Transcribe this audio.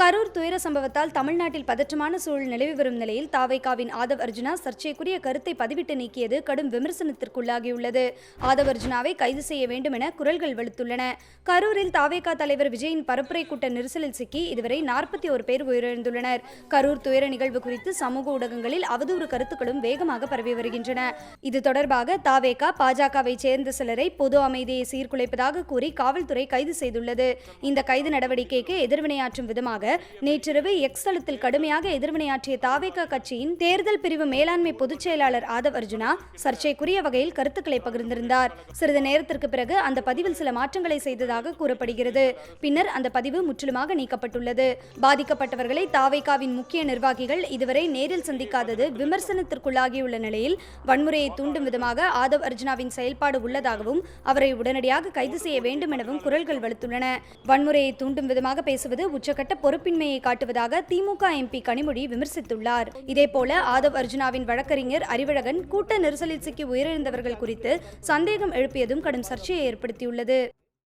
கரூர் துயர சம்பவத்தால் தமிழ்நாட்டில் பதற்றமான சூழல் நிலவி வரும் நிலையில் தாவைக்காவின் ஆதவ் அர்ஜுனா சர்ச்சைக்குரிய கருத்தை பதிவிட்டு நீக்கியது கடும் விமர்சனத்திற்குள்ளாகியுள்ளது. ஆதவ் அர்ஜுனாவை கைது செய்ய வேண்டும் என குரல்கள் வெளுத்துள்ளன. கரூரில் தாவேகா தலைவர் விஜயின் பரப்புரை கூட்ட நெரிசலில் சிக்கி இதுவரை நாற்பத்தி ஒரு பேர் உயிரிழந்துள்ளனர். கரூர் துயர நிகழ்வு குறித்து சமூக ஊடகங்களில் அவதூறு கருத்துக்களும் வேகமாக பரவி வருகின்றன. இது தொடர்பாக தாவேகா பாஜகவை சேர்ந்த சிலரை பொது அமைதியை சீர்குலைப்பதாக கூறி காவல்துறை கைது செய்துள்ளது. இந்த கைது நடவடிக்கைக்கு எதிர்வினையாற்றும் விதமாக நேற்றிரவு எக்ஸ் கடுமையாக எதிர்வினையாற்றிய தாவேகா கட்சியின் தேர்தல் பிரிவு மேலாண்மை பொதுச் செயலாளர் ஆதவ் அர்ஜுனா சர்ச்சைக்குரிய வகையில் கருத்துக்களை பகிர்ந்திருந்தார். சிறிது நேரத்திற்கு பிறகு அந்த பதிவில் சில மாற்றங்களை செய்ததாக கூறப்படுகிறது. பின்னர் அந்த பதிவு முற்றிலுமாக நீக்கப்பட்டுள்ளது. பாதிக்கப்பட்டவர்களை தாவேகாவின் முக்கிய நிர்வாகிகள் இதுவரை நேரில் சந்திக்காதது விமர்சனத்திற்குள்ளாகியுள்ள நிலையில் வன்முறையை தூண்டும் விதமாக ஆதவ் அர்ஜுனாவின் செயல்பாடு உள்ளதாகவும் அவரை உடனடியாக கைது செய்ய வேண்டும் எனவும் குரல்கள் வலுத்துள்ளன வன்முறையை தூண்டும் விதமாக பேசுவது உச்சக்கட்ட பொறுப்பின்மையை காட்டுவதாக திமுக எம்பி கனிமொழி விமர்சித்துள்ளார். இதேபோல ஆதவ் அர்ஜுனாவின் வழக்கறிஞர் அறிவழகன் கூட்ட நெரிசலில் சிக்கி உயிரிழந்தவர்கள் குறித்து சந்தேகம் எழுப்பியதும் கடும் சர்ச்சையை ஏற்படுத்தியுள்ளது.